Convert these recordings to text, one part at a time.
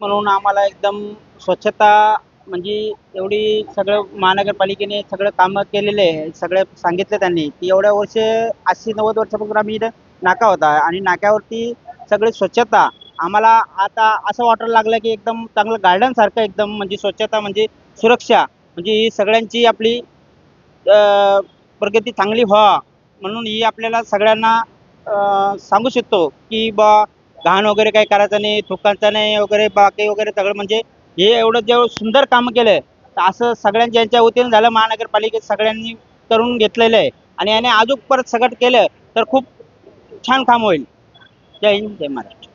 म्हणून आम्हाला एकदम स्वच्छता म्हणजे एवढी सगळं महानगरपालिकेने सगळं कामं केलेले आहे सगळे सांगितलं त्यांनी. की एवढ्या वर्ष अस्सी नव्वद वर्षापासून आम्ही इथं नाका होता आणि नाक्यावरती सगळी स्वच्छता. आम्हाला आता असं वाटायला लागलं की एकदम चांगलं गार्डन सारखं एकदम म्हणजे स्वच्छता म्हणजे सुरक्षा म्हणजे ही सगळ्यांची आपली प्रगती चांगली व्हा म्हणून ही आपल्याला सगळ्यांना सांगू शकतो की बा घाण वगैरे काही करायचं नाही थुकायचं नाही वगैरे बाकी वगैरे सगळं म्हणजे हे एवढं जेवढं सुंदर काम केलंय तर असं सगळ्यांच्या यांच्या वतीनं झालं महानगरपालिकेत सगळ्यांनी करून घेतलेलं आहे. आणि याने अजून परत सगळं केलं तर खूप छान काम होईल. जय हिंद जय महाराष्ट्र.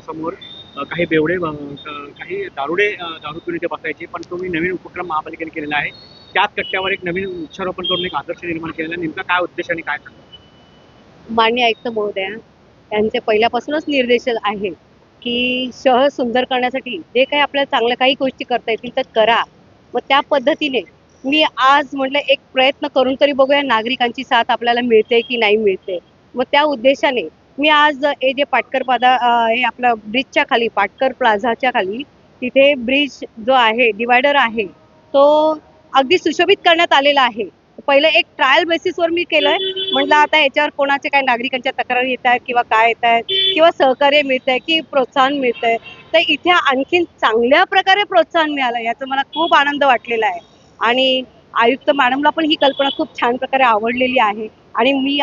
समोर काही बेवडे काही दारुडे दारू पिऊन इथे बसायचे पण तुम्ही नवीन उपक्रम महापालिकेने केलेला आहे. त्याच कट्ट्यावर एक नवीन वृक्षारोपण करून एक आदर्श निर्माण केलेला नेमका काय उद्देश आणि काय मान्य आयुक्त महोदया त्यांचे पहिल्यापासूनच निर्देश आहे की शहर सुंदर करण्यासाठी जे काही आपल्याला चांगल्या काही गोष्टी करता येतील तर करा. मग त्या पद्धतीने मी आज म्हटलं एक प्रयत्न करून तरी बघूया नागरिकांची साथ आपल्याला मिळते की नाही मिळते. मग त्या उद्देशाने मी आज हे जे पाटकर पादा हे आपलं ब्रिजच्या खाली पाटकर प्लाझाच्या खाली तिथे ब्रिज जो आहे डिवायडर आहे तो अगदी सुशोभित करण्यात आलेला आहे. पहिलं एक ट्रायल बेसिसवर मी केलंय. म्हटलं आता याच्यावर कोणाचे काय नागरिकांच्या तक्रारी येत आहेत किंवा काय येत आहेत किंवा सहकार्य मिळत आहे की प्रोत्साहन मिळत आहे. तर इथे आणखीन चांगल्या प्रकारे प्रोत्साहन मिळालं याचा मला खूप आनंद वाटलेला आहे. आणि आयुक्त मॅडमला पण ही कल्पना खूप छान प्रकारे आवडलेली आहे. आणि मी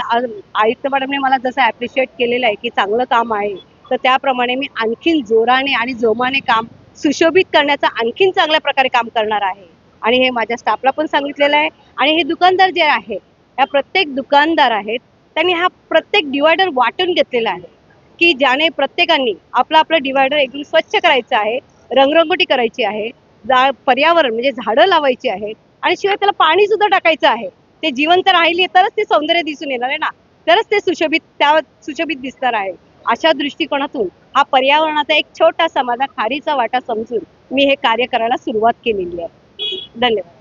आयुक्त मॅडमने मला जसं ॲप्रिशिएट केलेलं आहे की चांगलं काम आहे. तर त्याप्रमाणे मी आणखीन जोराने आणि जोमाने काम सुशोभित करण्याचं आणखीन चांगल्या प्रकारे काम करणार आहे. आणि हे माझ्या स्टाफला पण सांगितलेलं आहे. आणि हे दुकानदार जे आहे या प्रत्येक दुकानदार आहेत त्यांनी हा प्रत्येक डिवायडर वाटून घेतलेला आहे. की ज्याने प्रत्येकाने आपला आपलं डिवायडर एकदम स्वच्छ करायचं आहे रंगरंगोटी करायची आहे जा पर्यावरण म्हणजे झाडं लावायची आहेत आणि शिवाय त्याला पाणी सुद्धा टाकायचं आहे. ते जिवंत राहिले तरच ते सौंदर्य दिसून येणार आहे ना? तरच ते सुशोभित त्या सुशोभित दिसणार आहे. अशा दृष्टिकोनातून हा पर्यावरणाचा एक छोटासा माझा खारीचा वाटा समजून मी हे कार्य करायला सुरुवात केलेली आहे. धन्यवाद.